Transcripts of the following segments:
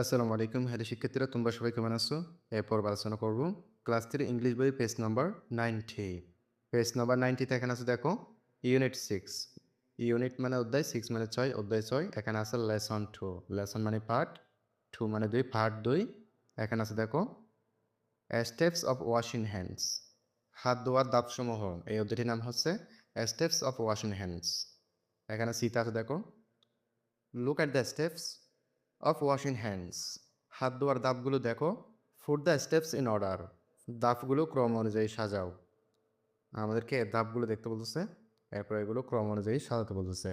আসসালামু আলাইকুম, হ্যালো শিক্ষার্থীরা, তোমরা সবাই কেমন আছো? এরপর আলোচনা করব। ক্লাস থ্রি ইংলিশ বই page number ninety. Page number নাইনটিতে এখানে আছে, দেখো, ইউনিট সিক্স। ইউনিট মানে অধ্যায়, সিক্স মানে ছয়, অধ্যায় ছয়, এখানে আছে লেসন টু। লেসন মানে পার্ট টু মানে দুই পার্ট দুই। এখানে আছে, দেখো স্টেপস অফ ওয়াশিং হ্যান্ডস হাত ধোয়ার দাবসমূহ এই অধ্যায়টির নাম হচ্ছে স্টেপস অফ ওয়াশিং হ্যান্ডস এখানে সিতা আছে, দেখো। Look at the steps of washing hands হাত ধোয়ার দাবগুলো দেখো। Put the steps in order দাবগুলো ক্রম অনুযায়ী সাজাও। আমাদেরকে দাবগুলো দেখতে বলতেছে। এরপর এগুলো ক্রম অনুযায়ী সাজাতে বলতেছে।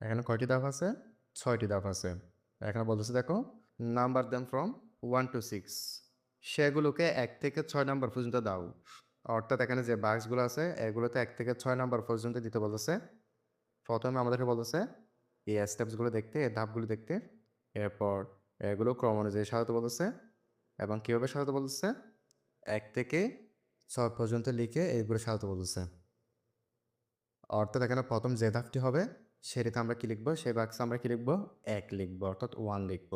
এখানে কয়টি দাব আছে? ছয়টি দাব আছে। এখানে বলতেছে, দেখো number then from one to six সেগুলোকে এক থেকে ছয় নাম্বার পর্যন্ত দাও। অর্থাৎ এখানে যে বাক্সগুলো আছে এগুলোতে এক থেকে ছয় নাম্বার পর্যন্ত দিতে বলতেছে। প্রথমে আমাদেরকে বলতেছে, এই স্টেপসগুলো দেখতে, এই ধাপগুলো দেখতে এরপর এগুলো ক্রম অনুযায়ী সাজাতে বলতেছে এবং কীভাবে সাজাতে বলতেছে? এক থেকে ছয় পর্যন্ত লিখে এইগুলো সাজাতে বলতেছে। অর্থাৎ এখানে প্রথম যে ধাপটি হবে, সেটিতে আমরা কী লিখব? সেই বাক্সে আমরা কী লিখব? এক লিখব, অর্থাৎ ওয়ান লিখব।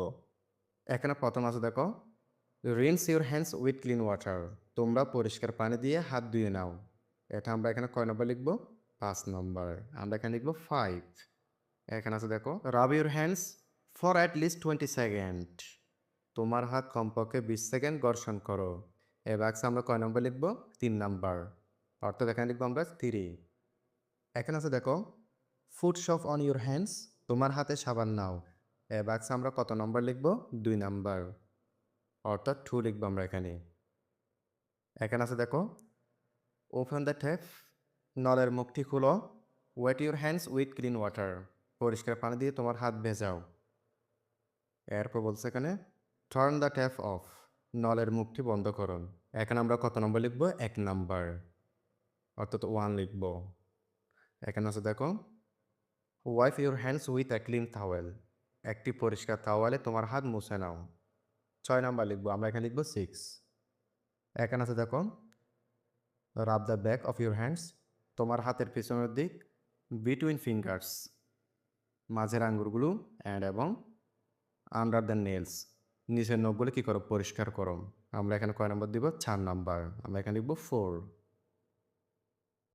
এখানে প্রথম আছে, দেখো rinse your hands with clean water তোমরা পরিষ্কার পানি দিয়ে হাত ধুয়ে নাও। এটা আমরা এখানে কয় নম্বর লিখব? পাঁচ নম্বর। আমরা এখানে লিখব ফাইভ এখানে আছে, দেখো rub your hands for at least twenty second তোমার হাত কমপক্ষে বিশ সেকেন্ড ঘর্ষণ করো। এ বাক্সে আমরা কয় নম্বর লিখব? তিন নাম্বার অর্থাৎ এখানে লিখব আমরা থ্রি এখানে আছে দেখো put soap on your hands তোমার হাতে সাবান নাও। এ বাক্সে আমরা কত নম্বর লিখব? দুই নাম্বার অর্থাৎ টু লিখব আমরা এখানে। এখানে আছে দেখো ওপেন দ্য ট্যাপ নলের মুখটি খুলো। Wet your hands with clean water পরিষ্কার পানি দিয়ে তোমার হাত ভেজাও। এরপর বলছে এখানে টার্ন দ্য ট্যাপ অফ নলের মুখটি বন্ধ করুন। এখানে আমরা কত নম্বর লিখব? এক নাম্বার। অর্থাৎ ওয়ান লিখব। এখানে আছে দেখো wipe your hands with a clean towel একটি পরিষ্কার তাওয়ালে তোমার হাত মুছে নাও। ছয় নাম্বার লিখব, আমরা এখানে লিখব সিক্স এখানে আছে দেখো rub the back of your hands তোমার হাতের পিছনের দিক বিটুইন ফিঙ্গার্স মাঝের আঙ্গুরগুলো অ্যান্ড এবং আন্ডার দ্য নেলস নিচের নখগুলো কী করো? পরিষ্কার করো। আমরা এখানে কয় নম্বর দিব? চার নাম্বার। আমরা এখানে লিখব ফোর